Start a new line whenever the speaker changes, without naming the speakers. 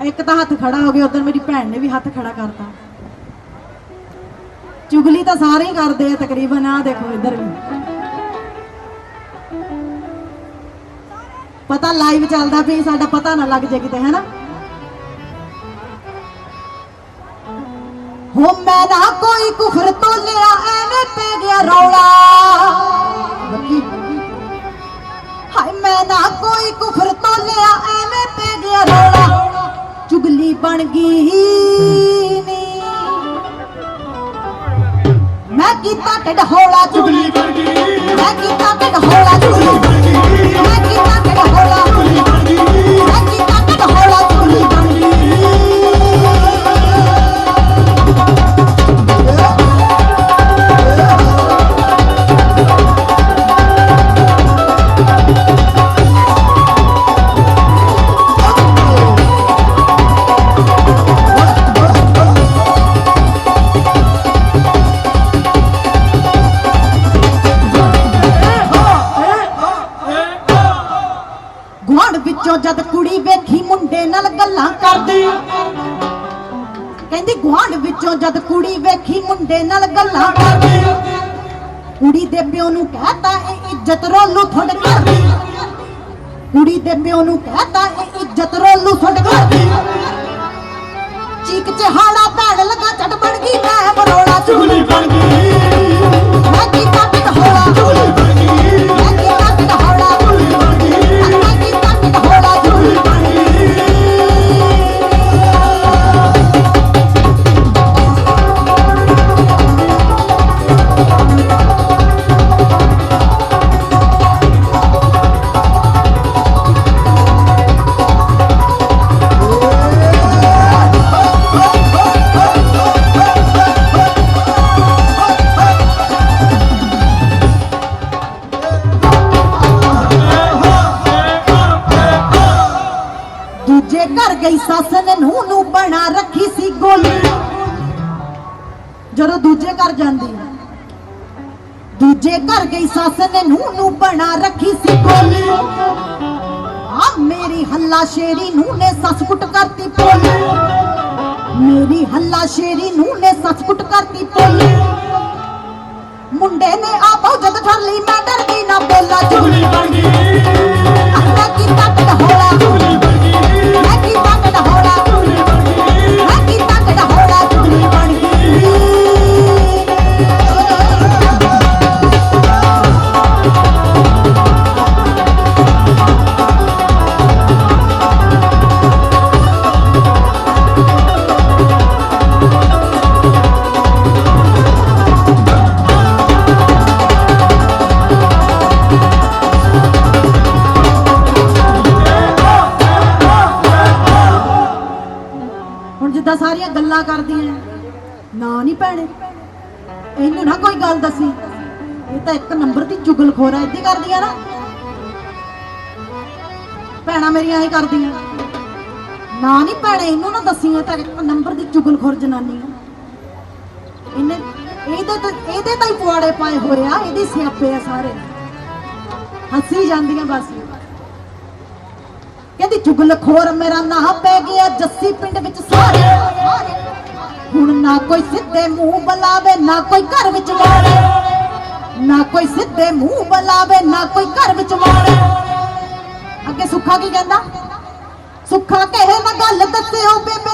ਇੱਕ ਤਾਂ ਹੱਥ ਖੜਾ ਹੋ ਗਿਆ, ਉਧਰ ਮੇਰੀ ਭੈਣ ਨੇ ਵੀ ਹੱਥ ਖੜਾ ਕਰਤਾ। ਚੁਗਲੀ ਤਾਂ ਸਾਰੇ ਹੀ ਕਰਦੇ ਆ ਤਕਰੀਬਨ ਆ ਦੇਖੋ ਇੱਧਰ ਵੀ। ਪਤਾ ਲਾਈਵ ਚੱਲਦਾ ਵੀ, ਸਾਡਾ ਪਤਾ ਨਾ ਲੱਗ ਜੇ ਕਿਤੇ, ਹੈਨਾ? ਹੋ ਮੈਂ ਨਾ ਕੋਈ ਕੁਫਰ ਤੋਂ ਲਿਆ, ਐਵੇਂ ਪੈ ਗਿਆ ਰੌਲਾ। ਹਾਏ, ਮੈਂ ਨਾ ਕੋਈ ਕੁਫਰ ਤੋਂ ਲਿਆ, ਐਵੇਂ ਪੈ ਗਿਆ ਰੌਲਾ। ਚੁਗਲੀ ਬਣ ਗਈ ਨੀ। ਮੈਂ ਕੀਤਾ ਢਿੱਡ ਹੌਲਾ ਚੁਗਲੀ।
ਬਣ ਗਈ।
ਮੈਂ ਕੀਤਾ ਢਿੱਡ ਹੌਲਾ ਚੁਗਲੀ। ਬਣ ਗਈ ਮੈਂ ਕੀਤਾ ਢਿੱਡ ਵਿੱਚੋਂ ਜਦ ਕੁੜੀ ਵੇਖੀ ਮੁੰਡੇ ਨਾਲ ਗੱਲਾਂ ਕਰਦੀ। ਕਹਿੰਦੀ, ਗੁਆਂਢ ਵਿੱਚੋਂ ਜਦ ਕੁੜੀ ਵੇਖੀ ਮੁੰਡੇ ਨਾਲ ਗੱਲਾਂ ਕਰਦੀ। ਕੁੜੀ ਦੇ ਪਿਓ ਨੂੰ ਕਹਤਾ, ਇਹ ਇੱਜ਼ਤ ਰੋਲੂ ਥੋੜ ਕਰਦੀ। ਕੁੜੀ ਦੇ ਪਿਓ ਨੂੰ ਕਹਤਾ, ਇਹ ਇੱਜ਼ਤ ਰੋਲੂ ਥੋੜ ਕਰਦੀ। ਚੀਕ ਚਹਾੜਾ ਭੈਣ ਲਗਾ ਦੂਜੇ ਸੱਸ ਨੇ ਨੂੰ ਨੂੰ ਬਣਾ ਰੱਖੀ ਸੀ ਗੋਲੀ। ਜਦੋਂ ਦੂਜੇ ਘਰ ਜਾਂਦੀ ਦੂਜੇ ਘਰ ਗਈ ਸੱਸ ਨੇ ਨੂੰ ਨੂੰ ਬਣਾ ਰੱਖੀ ਸੀ ਗੋਲੀ। ਆ ਮੇਰੀ ਹੱਲਾ ਸ਼ੇਰੀ ਨੂੰ ਨੇ ਸੱਸ ਕੁੱਟ ਕਰਤੀ ਪੋਲੀ। ਮੇਰੀ ਹੱਲਾ ਸ਼ੇਰੀ ਨੂੰ ਨੇ ਸੱਸ ਕੁੱਟ ਕਰਤੀ ਪੋਲੀ। ਮੁੰਡੇ ਨੇ ਆਪੋ ਜਦ ਠਰ ਲਈ, ਮੈਂ ਡਰ ਗਈ ਨਾ ਬੋਲਾ ਚੁਗਲੀ
ਬਣ ਗਈ
ਹੁਣ ਜਿੱਦਾਂ ਸਾਰੀਆਂ ਗੱਲਾਂ ਕਰਦੀਆਂ ਨਾ ਨਹੀਂ ਭੈਣੇ। ਇਹਨੂੰ ਨਾ ਕੋਈ ਗੱਲ ਦੱਸੀ। ਇਹ ਤਾਂ ਇੱਕ ਨੰਬਰ ਦੀ ਚੁਗਲਖੋਰ ਐ ਇੱਦੀ ਕਰਦੀਆਂ ਨਾ। ਭੈਣਾਂ ਮੇਰੀਆਂ ਇਹ ਕਰਦੀਆਂ। ਨਾ ਨਹੀਂ ਭੈਣੇ, ਇਹਨੂੰ ਨਾ ਦੱਸੀ ਇਹ ਤਾਂ ਇੱਕ ਨੰਬਰ ਦੀ ਚੁਗਲਖੋਰ ਜਨਾਨੀ ਆ ਇਹਨੇ, ਇਹਦੇ ਤੇ, ਇਹਦੇ ਤਾਂ ਹੀ ਪੁਆੜੇ ਪਾਏ ਹੋਏ ਆ, ਇਹਦੀ ਸਿਆਪੇ ਆ ਸਾਰੇ। ਹੱਸੀ ਜਾਂਦੀਆਂ ਬਸ। ਕਹਿੰਦੀ ਚੁਗਲਖੋਰ ਮੇਰਾ ਨਾਂ ਪੈ ਗਿਆ, ਜੱਸੀ ਪਿੰਡ ਵਿੱਚ ਸਾਰੇ ਹੁਣ ਨਾ ਕੋਈ ਸਿੱਧੇ ਮੂੰਹ ਬੁਲਾਵੇ, ਨਾ ਕੋਈ ਘਰ ਵਿੱਚ ਵਾੜੇ। ਨਾ ਕੋਈ ਸਿੱਧੇ ਮੂੰਹ ਬੁਲਾਵੇ, ਨਾ ਕੋਈ ਘਰ ਵਿੱਚ ਵਾੜੇ। ਅੱਗੇ ਸੁੱਖਾ ਕੀ ਕਹਿੰਦਾ? ਸੁੱਖਾ ਕਹੇ ਨਾ ਗੱਲ ਦੱਸਿਓ, ਬੇਬੇ।